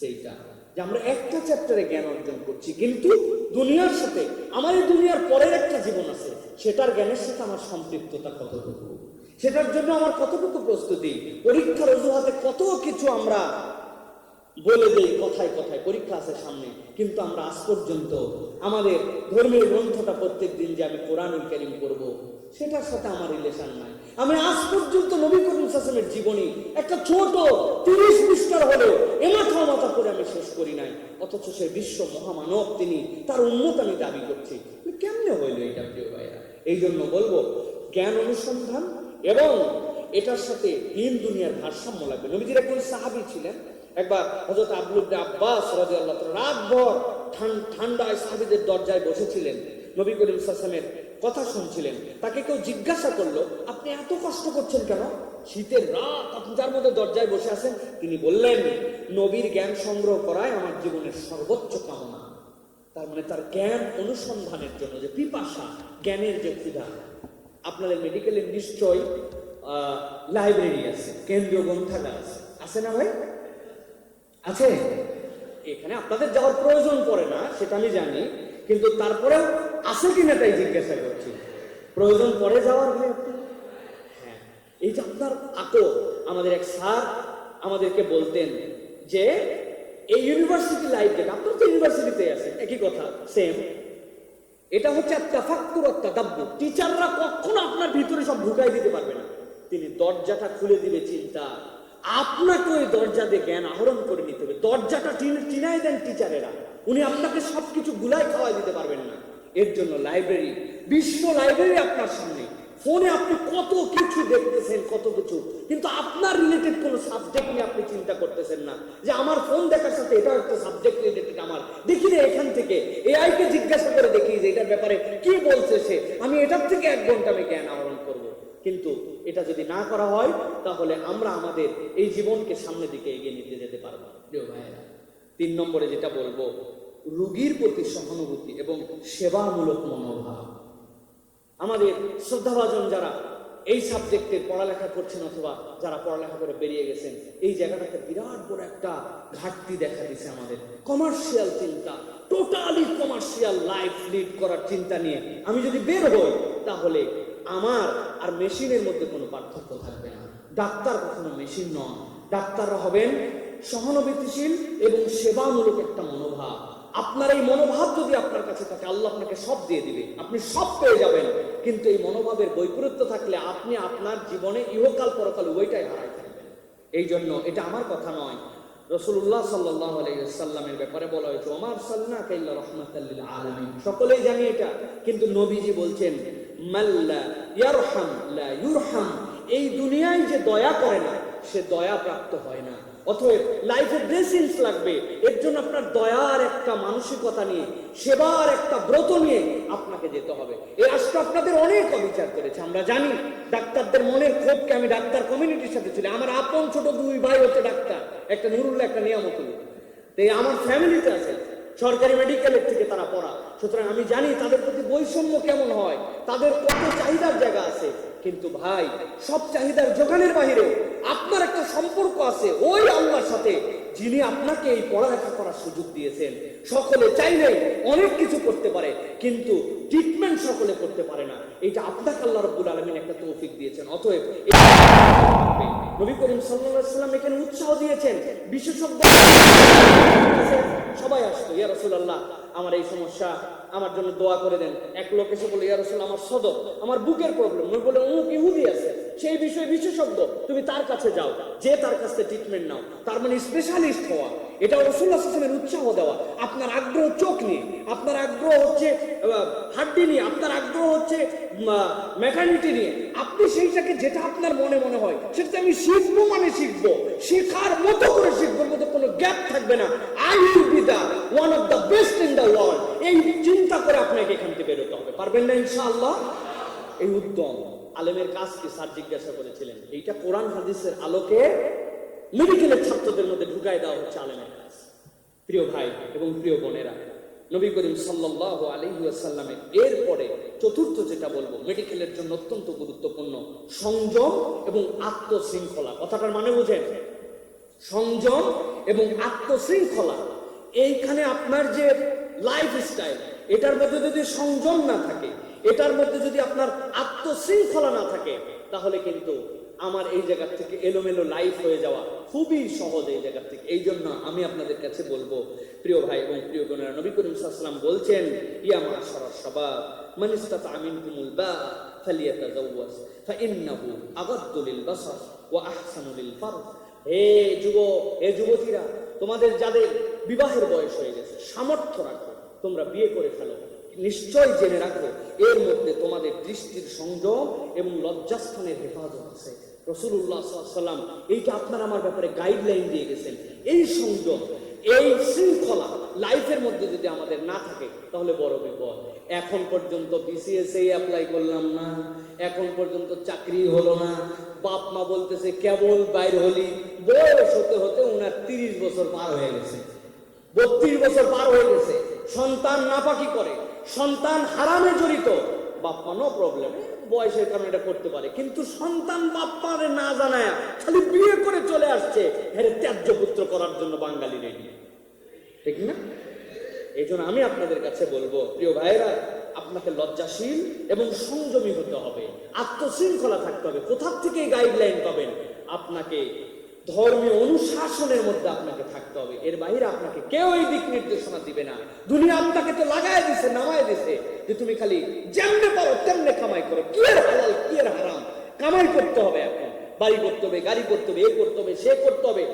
সেইটা। যে আমরা একটা চ্যাপ্টারে জ্ঞান অর্জন করছি, কিন্তু দুনিয়ার সাথে, আমার এই দুনিয়ার পরের একটা জীবন আছে, সেটার জ্ঞানের সাথে আমার সম্পৃক্ততা কতটুকু? সেটার জন্য আমার কতটুকু প্রস্তুতি? পরীক্ষার অজুহাতে কত কিছু আমরা বলে দেই, কথায় কথায়। পরীক্ষা আছে সামনে, কিন্তু আমরা আজ পর্যন্ত আমাদের ধর্মীয় গ্রন্থটা প্রত্যেক দিন যে আমি কোরআন করব সেটার সাথে আমার রিলেশন নাই। আমি আজ পর্যন্ত নবী করিম সাসমের জীবনী একটা ছোট তিরিশ পৃষ্ঠার হলেও এমাথা মাথা করে আমি শেষ করি নাই। অথচ সে বিশ্ব মহামানব তিনি, তার উন্নত আমি দাবি করছি। কেমনে হইল এটা প্রিয় ভাইয়া? এই জন্য বলব, জ্ঞান অনুসন্ধান এবং এটার সাথে দিন দুনিয়ার ভারসাম্য লাগবে। নবীজির একজন সাহাবি ছিলেন, একবার হজরত আব্দুল আব্বাস রাদিয়াল্লাহু তাআলা রাতভর ঠান- ঠান্ডায় সাহাবীদের দরজায় বসেছিলেন। নবী করিম সাল্লামের কথা শুনছিলেন। তাকে কেউ জিজ্ঞাসা করল, আপনি এত কষ্ট করছেন কেন? শীতের রাত, আপনি যার মধ্যে দরজায় বসে আছেন, তিনি বললেন, নবীর জ্ঞান সংগ্রহ করায় আমার জীবনের সর্বোচ্চ কামনা। তার মানে তার জ্ঞান অনুসন্ধানের জন্য যে পিপাসা, জ্ঞানের যে ক্ষুধা, আপনাদের মেডিকেলের নিশ্চয় লাইব্রেরি আছে, কেন্দ্রীয় গ্রন্থাগার আছে। আছে না ভাই? আছে। এখানে আপনাদের যাওয়ার প্রয়োজন পড়ে না, সেটা আমি জানি। কিন্তু তারপরেও আছে কিনা তাই জিজ্ঞাসা করছি। প্রয়োজন পরে যাওয়ার ভাই আপনি হ্যাঁ এই যে আপনার আতো আমাদের এক স্যার আমাদেরকে বলতেন যে, এই ইউনিভার্সিটি লাইফ যেটা আপনার তো ইউনিভার্সিটিতে আছে, একই কথা সেম এটা হচ্ছে তাফাক্কুর তাদাব্বু টিচাররা কখনো আপনার ভিতরে সব ঢুকাই দিতে পারবে না। তিনি দরজাটা খুলে দিবে চিন্তা। আপনাকে ওই দরজা দিয়ে জ্ঞান আহরণ করে নিতে হবে। দরজাটা টিনাই দেন টিচারেরা। উনি আপনাকে সবকিছু গুলাই খাওয়াই দিতে পারবেন না। এর জন্য লাইব্রেরি বিশ্ব লাইব্রেরি আপনার সামনে। ফোনে আপনি কত কিছু দেখতেছেন, কত কিছু। কিন্তু আপনার রিলেটেড কোনো সাবজেক্ট নিয়ে আপনি চিন্তা করতেছেন না যে আমার ফোন দেখার সাথে এটাও একটা সাবজেক্ট রিলেটেড আমার। দেখি রে এখান থেকে। এআই কে জিজ্ঞাসা করে দেখি যে এটার ব্যাপারে কি বলছে সে। আমি এটার থেকে এক ঘণ্টা আমি জ্ঞান আহরণ করব। কিন্তু এটা যদি না করা হয়, তাহলে আমরা আমাদের এই জীবনকে সামনের দিকে এগিয়ে নিতে যেতে পারব। প্রিয় ভাইয়েরা, তিন নম্বরে যেটা বলব রুগীর প্রতি সহানুভূতি এবং সেবামূলক মনোভাব। আমাদের শ্রদ্ধাভাজন যারা এই সাবজেক্টের পড়ালেখা করছেন অথবা যারা পড়ালেখা করে বেরিয়ে গেছেন, এই জায়গাটাকে বিরাট বড় একটা ঘাটতি দেখা দিছে আমাদের। কমার্শিয়াল চিন্তা টোটালি কমার্শিয়াল লাইফ লিড করার চিন্তা নিয়ে আমি যদি বের হই, তাহলে আমার আর মেশিনের মধ্যে কোনো পার্থক্য থাকবে না। ডাক্তার কখনো মেশিন নন। ডাক্তাররা হবেন সহানুভূতিশীল এবং সেবামূলক একটা মনোভাব। আপনার এই মনোভাব যদি আপনার কাছে থাকে, আল্লাহ আপনাকে সব দিয়ে দিবে। আপনি সব পেয়ে যাবেন। কিন্তু এই মনোভাবের বৈপরীত্য থাকলে আপনি আপনার জীবনে ইহকাল পরকাল ওইটাই হারাই থাকবেন এই জন্য এটা আমার কথা নয়। রসুল্লাহ সাল্লাহ আলাইসাল্লামের ব্যাপারে বলা হয়েছে ওমার সাল্লাহ কাইল্লা রহমাতাল্লিল আলমিন। সকলেই জানি এটা। কিন্তু নবীজি বলছেন মাল্লা লা এই দুনিয়ায় যে দয়া করে না, সে দয়া প্রাপ্ত হয় না। অতএব লাইফে ব্লেসিংস লাগবে। এর জন্য আপনার দয়ার একটা মানসিকতা নিয়ে, সেবার একটা ব্রত নিয়ে আপনাকে যেতে হবে। এই রাষ্ট্র আপনাদের অনেক অবিচার করেছে, আমরা জানি। ডাক্তারদের মনের ক্ষোভকে আমি ডাক্তার কমিউনিটির সাথে ছিল আমার আপন ছোট দুই ভাই হচ্ছে ডাক্তার। একটা নুরুল্লাহ, একটা নিয়ামতুল্লাহ তো এই আমার ফ্যামিলিতে আছে। সরকারি মেডিকেলের থেকে তারা পড়া। সুতরাং আমি জানি তাদের প্রতি বৈষম্য কেমন হয়। তাদের কত চাহিদার জায়গা আছে। কিন্তু ভাই, সব চাহিদার যোগানের বাহিরে আপনার একটা সম্পর্ক আছে, ওই আল্লাহর সাথে যিনি আপনাকে এই পড়ালেখা করার সুযোগ দিয়েছেন। সকলে চাইলে অনেক কিছু করতে পারে, কিন্তু ট্রিটমেন্ট সকলে করতে পারে না। এটা আপনাকে আল্লাহ রব্বুল আলমিন একটা তৌফিক দিয়েছেন, অতএব নবী করিম সাল্লাম এখানে উৎসাহ দিয়েছেন, বিশেষজ্ঞ সবাই আসতো, ইয়া রসুল্লাহ আমার এই সমস্যা, আমার জন্য দোয়া করে দেন। এক লোক এসে বলে ইয়া রসুল, আমার সদর, আমার বুকের প্রবলেম বলে অমুক ইহুদি আছে। সেই বিষয়ে বিশেষজ্ঞ, তুমি তার কাছে যাও, যে তার কাছ ট্রিটমেন্ট নাও। তার মানে স্পেশালিস্ট হওয়া। এটা রসুল্লাহ উৎসাহ দেওয়া। আপনার আগ্রহ চোখ নিয়ে, আপনার আগ্রহ হচ্ছে হাড্ডি নিয়ে, আপনার আগ্রহ হচ্ছে মেকানিটি নিয়ে। আপনি সেইটাকে যেটা আপনার মনে মনে হয় সেটা আমি শিখব মানে শিখব। শেখার মতো করে শিখব মধ্যে কোনো গ্যাপ থাকবে না। I will be the one of the best in the world এই চিন্তা করে আপনাকে এখান থেকে বেরোতে হবে। পারবেন না ইনশাআল্লাহ? এই উদ্যম। আলেমের কাজ কি স্যার জিজ্ঞাসা করেছিলেন, এইটা কোরআন হাদিসের আলোকে মেডিকেলের ছাত্রদের মধ্যে ঢুকাই দেওয়া হচ্ছে আলেমের কাজ। প্রিয় ভাই এবং প্রিয় বোনেরা, নবী করিম সাল্লাহ আলহিউসাল্লামের এরপরে চতুর্থ যেটা বলব, মেডিকেলের জন্য অত্যন্ত গুরুত্বপূর্ণ, সংযম এবং আত্মশৃঙ্খলা। কথাটার মানে বুঝেন? সংযম এবং আত্মশৃঙ্খলা। এইখানে আপনার যে লাইফ স্টাইল এটার মধ্যে যদি সংযম না থাকে এটার মধ্যে যদি আপনার আত্মশৃঙ্খলা না থাকে, তাহলে কিন্তু আমার এই জায়গা থেকে এলোমেলো লাইফ হয়ে যাওয়া খুবই সহজ এই জায়গা থেকে। এই জন্য আমি আপনাদের কাছে বলব, প্রিয় ভাই এবং প্রিয় বোনেরা, নবী করিম বলছেন, ইয়া মাশারা শাবাব, মান ইসতাতা মিনকুমুল বা ফালিয়াতাজাওয়াজ ফাইন্নাহু আগাদ্দু বাসার ওয়া হে যুব, হে যুবতীরা, তোমাদের যাদের বিবাহের বয়স হয়ে গেছে, সামর্থ্য রাখো, তোমরা বিয়ে করে ফেলো। নিশ্চয় জেনে রাখো এর মধ্যে তোমাদের দৃষ্টির সংযম এবং লজ্জাস্থানের হেফাজত আছে। রসুল্লাহ সাল্লাম এইটা আপনার আমার ব্যাপারে গাইডলাইন দিয়ে গেছেন। এই সংযম এই শৃঙ্খলা লাইফের মধ্যে যদি আমাদের না থাকে, তাহলে বড় বিপদ। এখন পর্যন্ত বিসিএস অ্যাপ্লাই করলাম না, এখন পর্যন্ত চাকরি হলো না, বাপ মা বলতেছে, কেবল বাইর হলি। বয়স হতে হতে উনার তিরিশ বছর পার হয়ে গেছে। বত্রিশ বছর পার হয়ে গেছে। সন্তান নাপাকি করে। সন্তান হারামে জড়িত বাপ্পা নো প্রবলেম বয়সের কারণে এটা করতে পারে। কিন্তু সন্তান বাপ্পারে না জানায়, খালি বিয়ে করে চলে আসছে হ্যাঁ ত্যায্য পুত্র করার জন্য বাঙালি রেডি। ঠিক না? এই জন্য আমি আপনাদের কাছে বলব, প্রিয় ভাইরা আপনাকে লজ্জাশীল এবং সংযমী হতে হবে। আত্মশৃঙ্খলা থাকতে হবে। কোথা থেকে গাইডলাইন পাবেন? আপনাকে ধর্মীয় অনুশাসনের মধ্যে আপনাকে থাকতে হবে। এর বাইরে আপনাকে কেউ এই দিক নির্দেশনা দিবে না। দুনিয়া আপনাকে তো লাগায় দিছে, নামায় দিছে যে তুমি খালি যেমনে পারো তেমনে কামাই করো। কি এর হালাল, কি এর হারাম? কামাই করতে হবে এখন। বাড়ি করতে হবে, গাড়ি করতে হবে, এ করতে হবে, সে করতে হবে,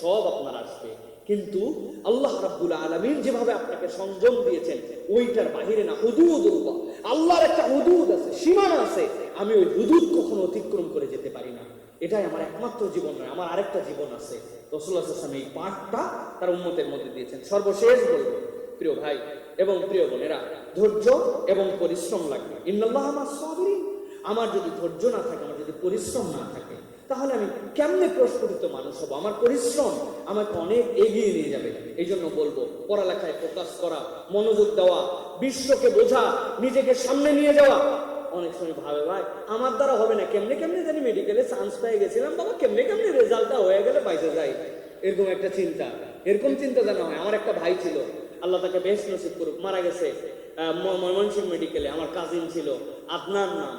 সব আপনার আসবে। কিন্তু আল্লাহ রাব্বুল আলামিন যেভাবে আপনাকে সংযম দিয়েছেন, ওইটার বাহিরে না হুদুদুল্লাহ আল্লাহর একটা হুদুদ আছে, সীমানা আছে। আমি ওই হুদুদ কখনো অতিক্রম করে যেতে পারি না। এটাই আমার একমাত্র জীবন নয়, আমার আরেকটা জীবন আছে। রসুল্লাহ হাসান এই পাঠটা তার উন্মতের মধ্যে দিয়েছেন। সর্বশেষ বলব, প্রিয় ভাই এবং প্রিয় বোনেরা, ধৈর্য এবং পরিশ্রম লাগবে। ইন্নাল্লাহ আমার সাবিরিন। আমার যদি ধৈর্য না থাকে, আমার যদি পরিশ্রম না থাকে, তাহলে আমি কেমনে প্রস্ফুটিত মানুষ হব? আমার পরিশ্রম আমাকে অনেক এগিয়ে নিয়ে যাবে। এই জন্য বলব, পড়ালেখায় ফোকাস করা, মনোযোগ দেওয়া, বিশ্বকে বোঝা, নিজেকে সামনে নিয়ে যাওয়া অনেক সময় ভাবে ভাই আমার দ্বারা হবে না। কেমনে কেমনে জানি মেডিকেলে চান্স পেয়ে গেছিলাম। বাবা, কেমনে কেমনে রেজাল্টটা হয়ে গেলে বাইরে যাই। এরকম একটা চিন্তা। এরকম চিন্তা জানা হয়। আমার একটা ভাই ছিল। আল্লাহ তাকে বেশ নসিব করুক। মারা গেছে ময়মনসিংহ মেডিকেলে আমার কাজিন ছিল। আপনার নাম।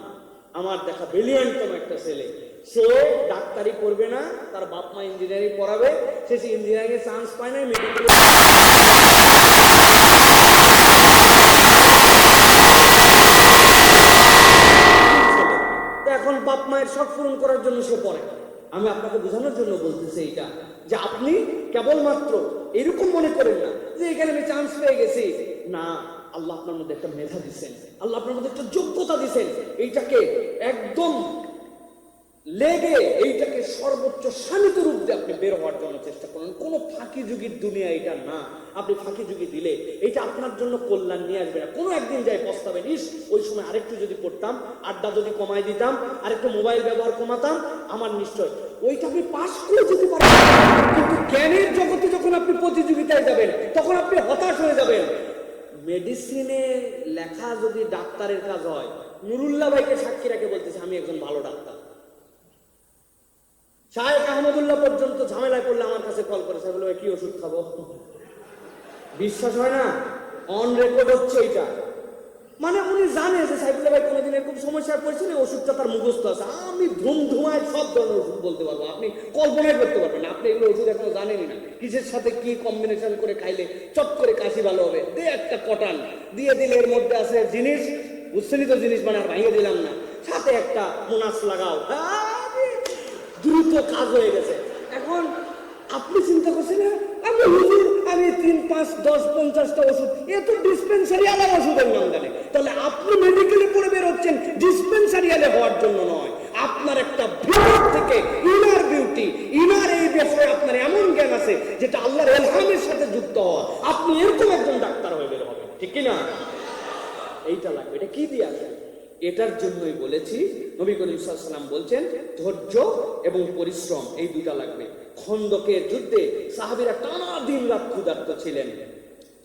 আমার দেখা ব্রিলিয়ান্টতম একটা ছেলে। সে ডাক্তারি করবে না। তার বাপ মা ইঞ্জিনিয়ারিং পড়াবে। সে ইঞ্জিনিয়ারিং এর চান্স পায় না মেডিকেল এখন বাপ মায়ের শখ পূরণ করার জন্য সে পড়ে। আমি আপনাকে বোঝানোর জন্য বলতেছি এইটা, যে আপনি কেবলমাত্র এরকম মনে করেন না যে এখানে আমি চান্স পেয়ে গেছি। না, আল্লাহ আপনার মধ্যে একটা মেধা দিচ্ছেন আল্লাহ আপনার মধ্যে একটা যোগ্যতা দিচ্ছেন এইটাকে একদম লেগে এইটাকে সর্বোচ্চ শানিত রূপ দিয়ে আপনি বের হওয়ার জন্য চেষ্টা করুন। কোনো ফাঁকি যুগির দুনিয়া এটা না। আপনি ফাঁকি যুগি দিলে এটা আপনার জন্য কল্যাণ নিয়ে আসবে না। কোনো একদিন যাই পস্তাবেন ইস ওই সময় আরেকটু যদি পড়তাম, আড্ডা যদি কমাই দিতাম, আরেকটু মোবাইল ব্যবহার কমাতাম, আমার নিশ্চয় ওইটা আপনি পাশ করে যেতে পারেন কিন্তু জ্ঞানের জগতে যখন আপনি প্রতিযোগিতায় যাবেন, তখন আপনি হতাশ হয়ে যাবেন। মেডিসিনে লেখা যদি ডাক্তারের কাজ হয়, নুরুল্লাহ ভাইকে সাক্ষী রাখে বলতেছে, আমি একজন ভালো ডাক্তার। শাহেক আহমদুল্লাহ পর্যন্ত ঝামেলায় পড়লে আমার কাছে কল করে সাহেব বলে, কি ওষুধ খাব? বিশ্বাস হয় না। অন রেকর্ড হচ্ছে এটা মানে উনি জানে যে সাইফুল্লাহ ভাই কোনোদিন এরকম সমস্যায় পড়ছেন ওষুধটা তার মুখস্থ আছে। আমি ধুম ধুমায় সব ধরনের ওষুধ বলতে পারব। আপনি কল্পনাই করতে পারবেন না। আপনি এগুলো ওষুধ এখনও জানেনই না। কিসের সাথে কি কম্বিনেশন করে খাইলে চট করে কাশি ভালো হবে? দে একটা কটান দিয়ে দিলে এর মধ্যে আছে জিনিস বুঝছেনই তো জিনিস মানে আর ভাঙিয়ে দিলাম না। সাথে একটা মোনাস লাগাও। আরে, দ্রুত কাজ হয়ে গেছে। এখন আপনি চিন্তা করছেন আমি হুজুর, আমি তিন, পাঁচ, দশ, পঞ্চাশটা ওষুধ, এ তো ডিসপেন্সারি আলার ওষুধের নাম জানে তাহলে আপনি মেডিকেলে পড়ে বেরোচ্ছেন ডিসপেন্সারি আলে হওয়ার জন্য নয়। আপনার একটা ভিতর থেকে ইনার বিউটি ইনার এই বিষয়ে আপনার এমন জ্ঞান আছে যেটা আল্লাহর এলহামের সাথে যুক্ত হওয়া। আপনি এরকম একজন ডাক্তার হয়ে বের হবেন, ঠিক কি না এইটা লাগবে, এটা কি দিয়ে আসবে? এটার জন্যই বলেছি, নবী করিম সাল্লাম বলছেন, ধৈর্য এবং পরিশ্রম এই দুটা লাগবে। খন্দকের যুদ্ধে সাহাবিরা টানা দিন রাত ক্ষুধার্ত ছিলেন।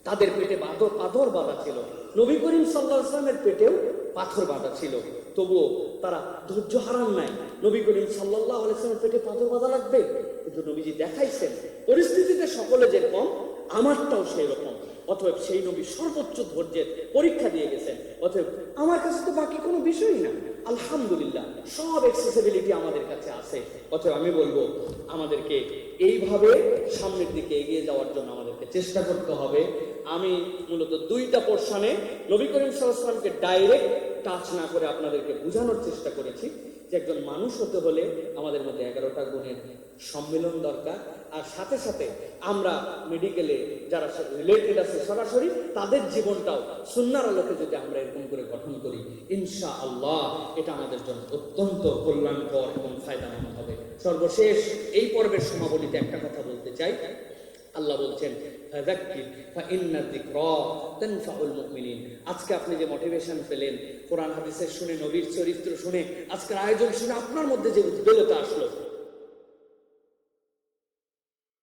তাদের পেটে পাথর পাথর বাঁধা ছিল। নবী করিম সাল্লাহ আসলামের পেটেও পাথর বাঁধা ছিল। তবুও তারা ধৈর্য হারান নাই। নবী করিম সাল্লাহ আলাইসলামের পেটে পাথর বাঁধা লাগবে। কিন্তু নবীজি দেখাইছেন, পরিস্থিতিতে সকলে যেরকম, আমারটাও সেই রকম অতএব সেই নবী সর্বোচ্চ ধৈর্যের পরীক্ষা দিয়ে গেছেন। অতএব আমার কাছে তো বাকি কোনো বিষয়ই না। আলহামদুলিল্লাহ, সব এক্সেসিবিলিটি আমাদের কাছে আছে। অতএব আমি বলব, আমাদেরকে এইভাবে সামনের দিকে এগিয়ে যাওয়ার জন্য আমাদেরকে চেষ্টা করতে হবে। আমি মূলত দুইটা পোর্শনে নবী করিম সাল্লামকে ডাইরেক্ট টাচ না করে আপনাদেরকে বোঝানোর চেষ্টা করেছি। যে একজন মানুষ হতে হলে আমাদের মধ্যে এগারোটা গুণের সম্মেলন দরকার। আর সাথে সাথে আমরা মেডিকেলে যারা রিলেটেড আছে সরাসরি তাদের জীবনটাও সুন্নার আলোকে যদি আমরা এরকম করে গঠন করি ইনশা আল্লাহ এটা আমাদের জন্য অত্যন্ত কল্যাণকর এবং ফায়দামন্দ হবে। সর্বশেষ এই পর্বের সমাবলিতে একটা কথা বলতে চাই। আল্লাহ বলছেন আজকে আপনি যে মোটিভেশন পেলেন, কোরআন হাদিসের শুনে, নবীর চরিত্র শুনে, আজকের আয়োজন শুনে আপনার মধ্যে যে উদ্বেলতা আসলো